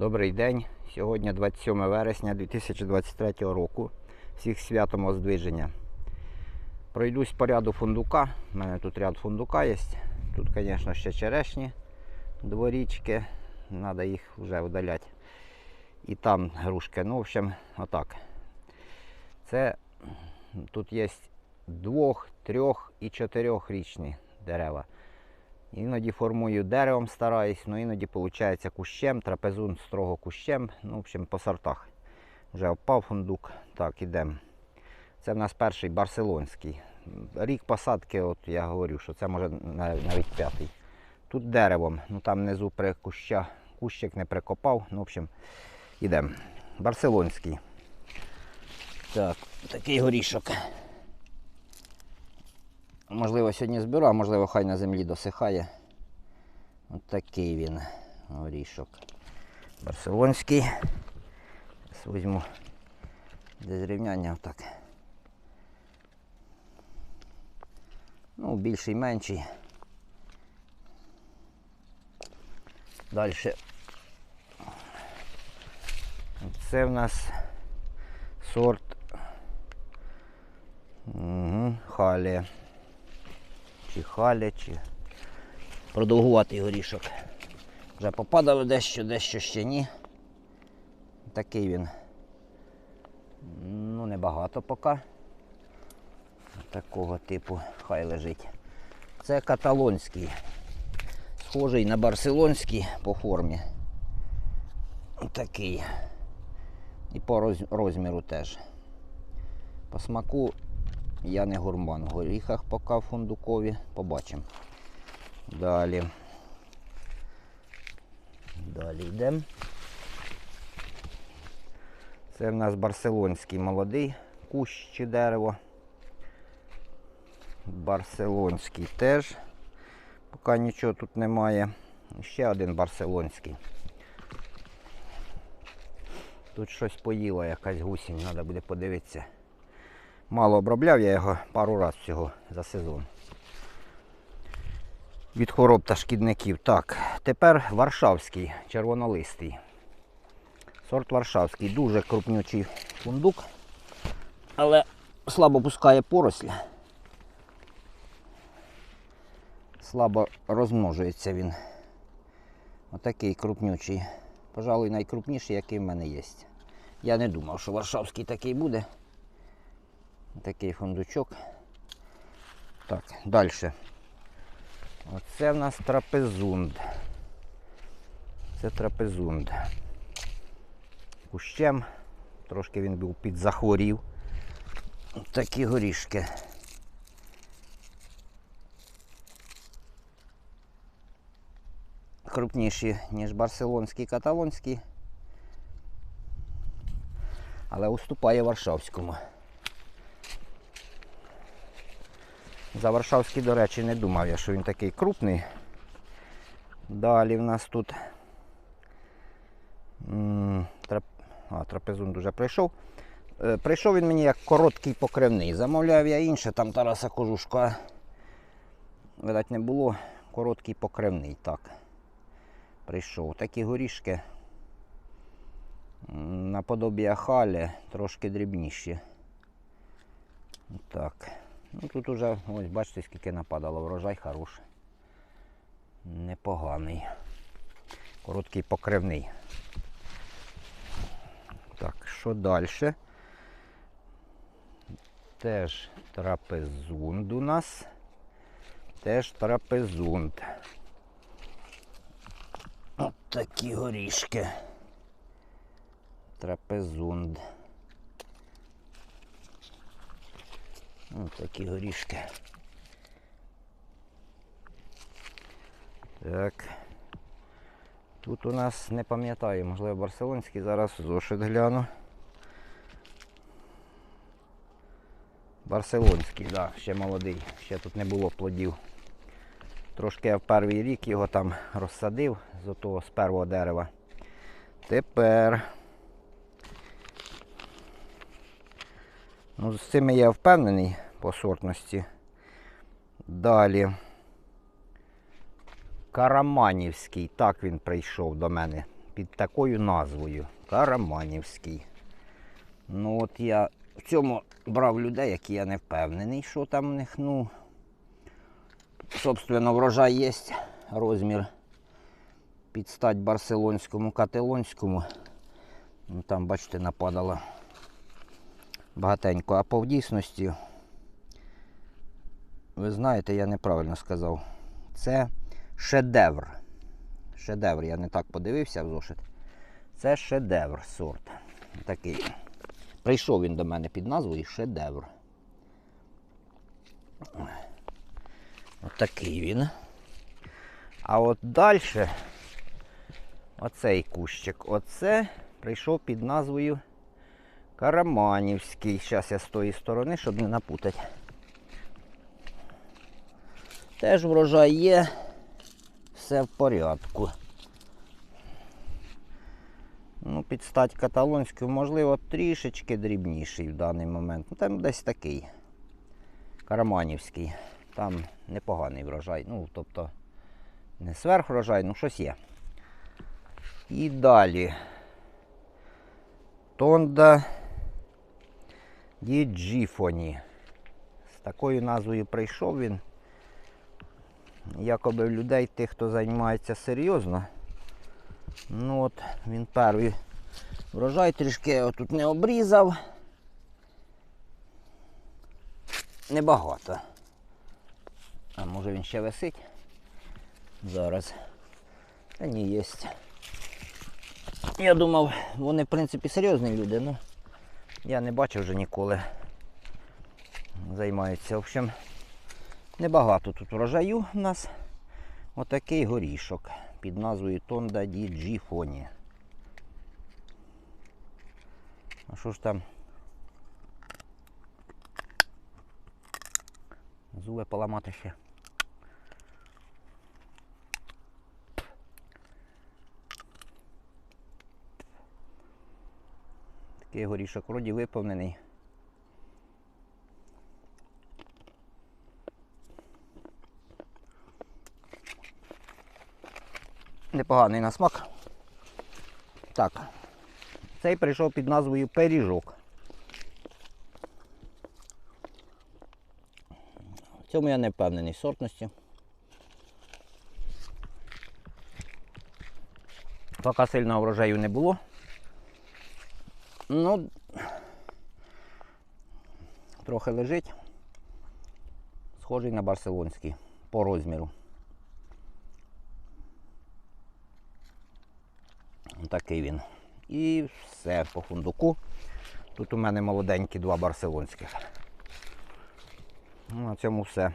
Добрий день. Сьогодні 27 вересня 2023 року. Всіх святом оздвиження. Пройдусь по ряду фундука. У мене тут ряд фундука є. Тут, звісно, ще черешні, дворічки. Треба їх вже видаляти. І там грушки. Ну, в общем, отак. Це тут є двох, трьох і чотирьохрічні дерева. Іноді формую деревом стараюсь, ну іноді виходить кущем, трапезун строго кущем. Ну, в общем, по сортах. Вже впав фундук. Так, ідемо. Це в нас перший барселонський. Рік посадки, от я говорю, що це може навіть п'ятий. Тут деревом, ну там внизу при куща, кущик не прикопав. Ну, в общем, ідемо. Барселонський. Так, такий горішок. Можливо, сьогодні зберу, а можливо, хай на землі досихає. От такий він горішок. Барселонський. Зараз візьму для зрівняння отак. Ну, більший, менший. Далі. Це в нас сорт угу, халія. Чи халя, чи продовгуватий горішок. Вже попадало дещо, дещо ще ні. Такий він. Ну, небагато поки. Такого типу хай лежить. Це каталонський. Схожий на барселонський по формі. Такий. І по розміру теж. По смаку я не гурман. В горіхах поки в фундукові. Побачимо. Далі. Далі йдемо. Це в нас барселонський молодий кущ чи дерево. Барселонський теж. Поки нічого тут немає. Ще один барселонський. Тут щось поїла якась гусінь, треба буде подивитися. Мало обробляв я його пару разів всього за сезон. Від хвороб та шкідників. Так, тепер Варшавський, червонолистий. Сорт Варшавський, дуже крупнючий фундук, але слабо пускає поросль. Слабо розмножується він. Отакий крупнючий. Пожалуй, найкрупніший, який в мене є. Я не думав, що Варшавський такий буде. Такий фундучок. Так, далі. Оце в нас трапезунд. Це трапезунд. Кущем. Трошки він був підзахворів. Такі горішки. Крупніші, ніж барселонський каталонський. Але уступає Варшавському. За Варшавський, до речі, не думав я, що він такий крупний. Далі в нас тут трап... а, трапезун дуже прийшов. Е, Прийшов він мені як короткий покривний. Замовляв я інше, там Тараса Кожушка. Видать, не було. Короткий покривний. Так. Прийшов. Такі горішки. Наподобі халі, трошки дрібніші. Так. Ну тут уже, ось бачите, скільки нападало, врожай хороший. Непоганий. Короткий покривний. Так, що далі? Теж трапезунд у нас. Теж трапезунд. От такі горішки. Трапезунд. Ось такі горішки. Так. Тут у нас не пам'ятаю, можливо, барселонський, зараз зошит гляну. Барселонський, так, да, ще молодий, ще тут не було плодів. Трошки я в перший рік його там розсадив з того, з першого дерева. Тепер. Ну, з цими я впевнений по сортності. Далі. Караманівський, так він прийшов до мене під такою назвою Караманівський. Ну от я в цьому брав людей, які я не впевнений, що там в них, ну. Собственно, врожай є розмір під стать барселонському, каталонському. Ну, там, бачите, нападало багатенько. А по в дійсності, ви знаєте, я неправильно сказав. Це шедевр. Шедевр, я не так подивився в зошит. Це шедевр сорт. Такий. Прийшов він до мене під назвою шедевр. От він. А от далі оцей кущик. Оце прийшов під назвою Караманівський. Зараз я з тої сторони, щоб не напутати. Теж врожай є, все в порядку. Ну, під стать каталонську, можливо, трішечки дрібніший в даний момент. Ну, там десь такий. Караманівський. Там непоганий врожай. Ну, тобто, не сверхврожай, ну щось є. І далі. Тонда Діджіфоні. З такою назвою прийшов він. Якоби в людей тих, хто займається серйозно. Ну от він перший врожай трішки я тут не обрізав. Небагато. А може він ще висить? Зараз. Та ні, є. Я думав, вони в принципі серйозні люди, але я не бачив вже ніколи. Займаються. В общем, небагато тут врожаю у нас. Отакий горішок під назвою Тонда Ді Джіфоні. А що ж там? Зуби поламати ще. Такий горішок вроді виповнений. Непоганий на смак. Так. Цей прийшов під назвою пиріжок. В цьому я не впевнений сортності. Поки сильного врожаю не було. Ну, трохи лежить. Схожий на барселонський по розміру. Такий він. І все по фундуку. Тут у мене молоденькі два барселонських. На цьому все.